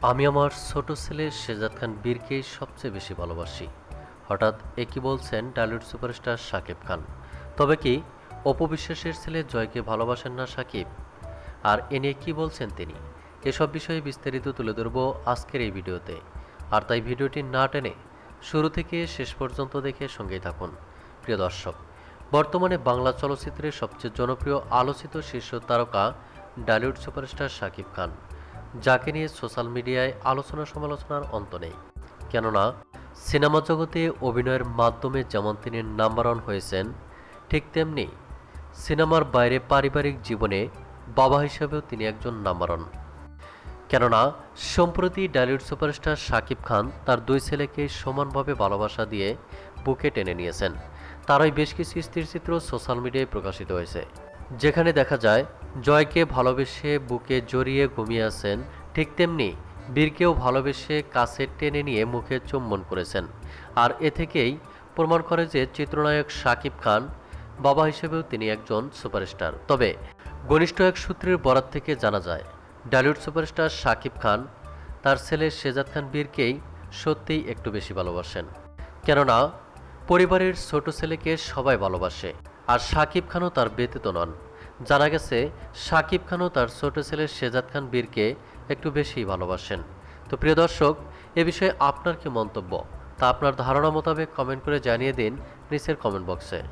আমি আমার ছোট ছেলে শেজাদ খান বীরকেই সবচেয়ে বেশি ভালোবাসি। হঠাৎ একই বলছেন টলিউড সুপারস্টার শাকিব খান। তবে কি অপবিশ্বাসের ছেলে জয়কে ভালোবাসেন না শাকিব? আর এ নিয়ে কী বলছেন তিনি? এসব বিষয়ে বিস্তারিত তুলে ধরব আজকের এই ভিডিওতে। আর তাই ভিডিওটি না টেনে শুরু থেকে শেষ পর্যন্ত দেখে সঙ্গেই থাকুন। প্রিয় দর্শক, বর্তমানে বাংলা চলচ্চিত্রের সবচেয়ে জনপ্রিয় আলোচিত শীর্ষ তারকা ডালিউড সুপারস্টার শাকিব খান। যাকে নিয়ে সোশ্যাল মিডিয়ায় আলোচনা সমালোচনার অন্ত নেই। কেননা, সিনেমা জগতে অভিনয়ের মাধ্যমে যেমন তিনি নাম্বার ওয়ান হয়েছেন, ঠিক তেমনি সিনেমার বাইরে পারিবারিক জীবনে বাবা হিসেবেও তিনি একজন নাম্বার ওয়ান কেননা, সম্প্রতি ডালিউড সুপারস্টার শাকিব খান তার দুই ছেলেকে সমানভাবে ভালোবাসা দিয়ে বুকে টেনে নিয়েছেন। তারই বেশ কিছু স্থিরচিত্র সোশ্যাল মিডিয়ায় প্রকাশিত হয়েছে। যেখানে দেখা যায় জয়কে ভালোবেসে বুকে জড়িয়ে ঘুমিয়ে আছেন, ঠিক তেমনি বীরকেও ভালোবেসে কাছে টেনে নিয়ে মুখে চুম্বন করেছেন। আর এ থেকেই প্রমাণ করে যে চিত্রনায়ক শাকিব খান বাবা হিসেবেও তিনি একজন সুপারস্টার। তবে ঘনিষ্ঠ এক সূত্রের বরাত থেকে জানা যায়, ডালিউড সুপারস্টার শাকিব খান তার ছেলে শেজাদ খান বীরকেই সত্যিই একটু বেশি ভালোবাসেন। কেননা পরিবারের ছোট ছেলেকে সবাই ভালোবাসে, আর শাকিব খানও তার ব্যতীত নন। জানা গেছে, সাকিব খানও তার ছোট ছেলে শেজাদ খান বীরকে একটু বেশি ভালোবাসেন। তো প্রিয় দর্শক, এ বিষয়ে আপনার কি মন্তব্য? তা আপনার ধারণা মোতাবেক কমেন্ট করে জানিয়ে দিন নিচের কমেন্ট বক্সে।